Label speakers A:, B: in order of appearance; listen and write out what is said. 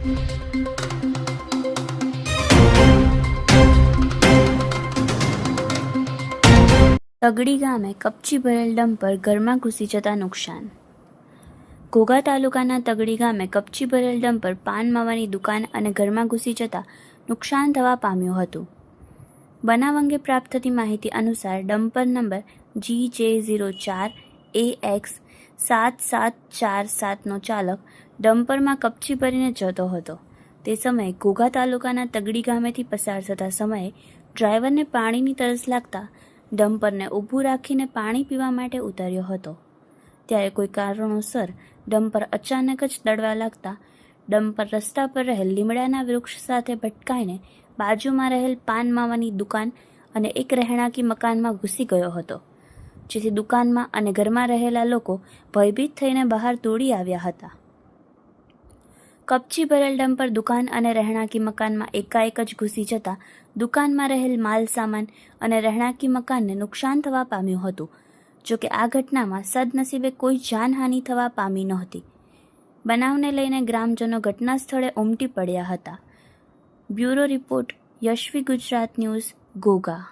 A: તગડી ગામે કપચી ભરેલ ડમ્પર ઘરમાં ઘૂસી જતા નુકસાન. ઘોઘા તાલુકાના તગડી ગામે કપચી ભરેલ ડમ્પર પાન માવાની દુકાન અને ઘરમાં ઘૂસી જતા નુકસાન થવા પામ્યું હતું. બનાવ અંગે પ્રાપ્ત થતી માહિતી અનુસાર ડમ્પર નંબર જી જે ઝીરો ચાર એ એક્સ સાત સાત ચાર સાતનો ચાલક ડમ્પરમાં કપચી ભરીને જતો હતો. તે સમયે ઘોઘા તાલુકાના તગડી ગામેથી પસાર થતા સમયે ડ્રાઈવરને પાણીની તરસ લાગતા ડમ્પરને ઊભું રાખીને પાણી પીવા માટે ઉતાર્યો હતો. ત્યારે કોઈ કારણોસર ડમ્પર અચાનક જ દળવા લાગતા ડમ્પર રસ્તા પર રહેલ લીમડાના વૃક્ષ સાથે ભટકાઈને બાજુમાં રહેલ પાન માવાની દુકાન અને એક રહેણાંકી મકાનમાં ઘૂસી ગયો હતો. જેથી દુકાનમાં અને ઘરમાં રહેલા લોકો ભયભીત થઈને બહાર દોડી આવ્યા હતા. કપચી ભરેલ ડમ્પર દુકાન અને રહેણાંકી મકાનમાં એકાએક જ ઘૂસી જતા દુકાનમાં રહેલ માલ સામાન અને રહેણાંકી મકાનને નુકસાન થવા પામ્યું હતું જોકે આ ઘટનામાં સદનસીબે કોઈ જાનહાનિ થવા પામી નહોતી. બનાવને લઈને ગ્રામજનો ઘટના સ્થળે ઉમટી પડ્યા હતા. Bureau report, Yashvi Gujarat news, Goga.